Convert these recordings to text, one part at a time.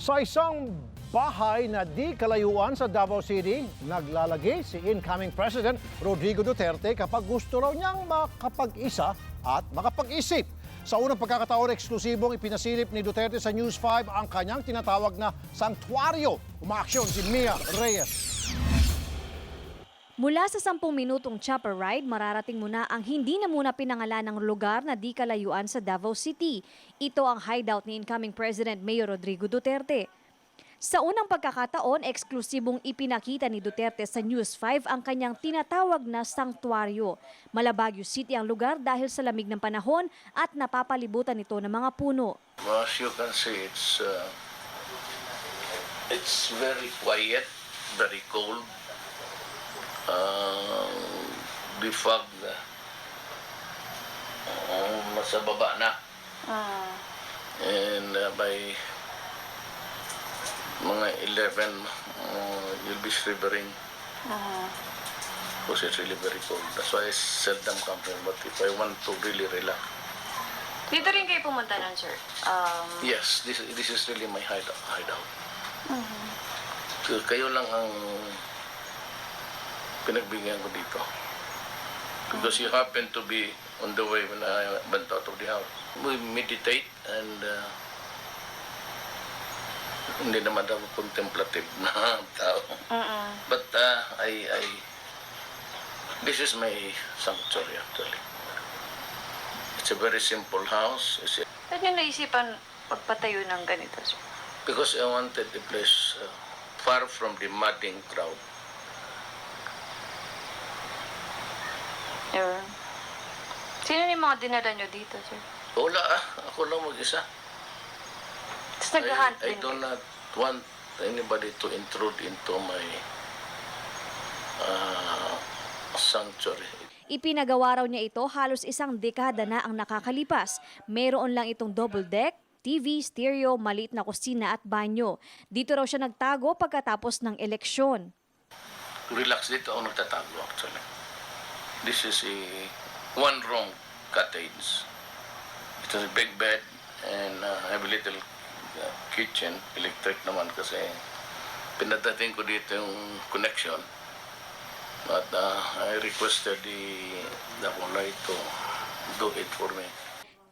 Sa isang bahay na di kalayuan sa Davao City, naglalagay si incoming President Rodrigo Duterte kapag gusto raw niyang makapag-isa at makapag-isip. Sa unang pagkakataon, eksklusibong ipinasilip ni Duterte sa News 5 ang kanyang tinatawag na sanktuaryo. Umaaksyon si Mia Reyes. Mula sa 10 minutong chopper ride, mararating mo na ang hindi na muna pinangalan ng lugar na di kalayuan sa Davao City. Ito ang hideout ni incoming President Mayor Rodrigo Duterte. Sa unang pagkakataon, eksklusibong ipinakita ni Duterte sa News 5 ang kanyang tinatawag na sanktuaryo. Malabagyo City ang lugar dahil sa lamig ng panahon at napapalibutan ito ng mga puno. Well, as you can see, it's uh, it's very quiet, very cold. Uh, the fog, uh, uh, nasa baba na. And uh, by mga 11, uh, you'll be shivering. Because it's really very cold. That's why I seldom come here. But if I want to really relax, Dito rin kayo pumunta nun, sir. Um, Yes, this this is really my hideout. hideout. So, kayo lang ang pinagbigyan ko dito. Because you happen to be on the way when I went out of the house. We meditate and uh, hindi naman ako contemplative na tao. But uh, I, I, this is my sanctuary actually. It's a very simple house. It's a ba't nyo naisipan magpatayo ng ganito, sir? Because I wanted the place uh, far from the madding crowd. Or, sino yung mga dinala nyo dito, sir? Wala ah, ako lang mag-isa. Tapos I, nag-hunt I din do not want anybody to intrude into my uh, sanctuary. Ipinagawa raw niya ito halos isang dekada na ang nakakalipas. Mayroon lang itong double deck, TV, stereo, maliit na kusina at banyo. Dito raw siya nagtago pagkatapos ng eleksyon. Relax dito ako nagtatago actually. This is a one-room cottage. It has a big bed and uh, have a little uh, kitchen, electric naman kasi pinadating ko dito yung connection. But uh, I requested the, the kulay to do it for me.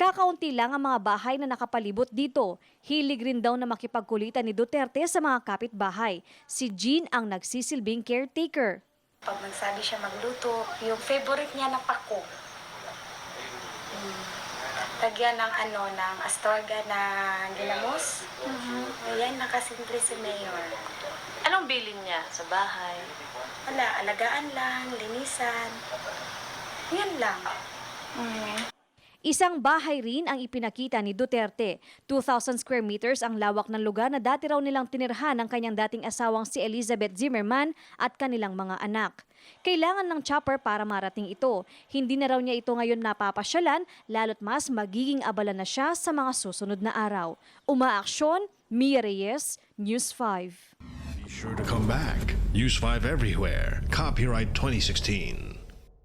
Kakaunti lang ang mga bahay na nakapalibot dito. Hilig rin daw na makipagkulitan ni Duterte sa mga kapitbahay. Si Jean ang nagsisilbing caretaker. Pag nagsabi siya magluto, yung favorite niya na pako. Mm. Lagyan ng ano, ng astorga na ginamos. Ayan, nakasimple si Mayor. Anong bilin niya sa bahay? Wala, alagaan lang, linisan. Yan lang. Isang bahay rin ang ipinakita ni Duterte. 2,000 square meters ang lawak ng lugar na dati raw nilang tinirhan ng kanyang dating asawang si Elizabeth Zimmerman at kanilang mga anak. Kailangan ng chopper para marating ito. Hindi na raw niya ito ngayon napapasyalan, lalo't mas magiging abala na siya sa mga susunod na araw. Umaaksyon, Mia Reyes, News 5. Be sure to come back. Use 5 everywhere. Copyright 2016.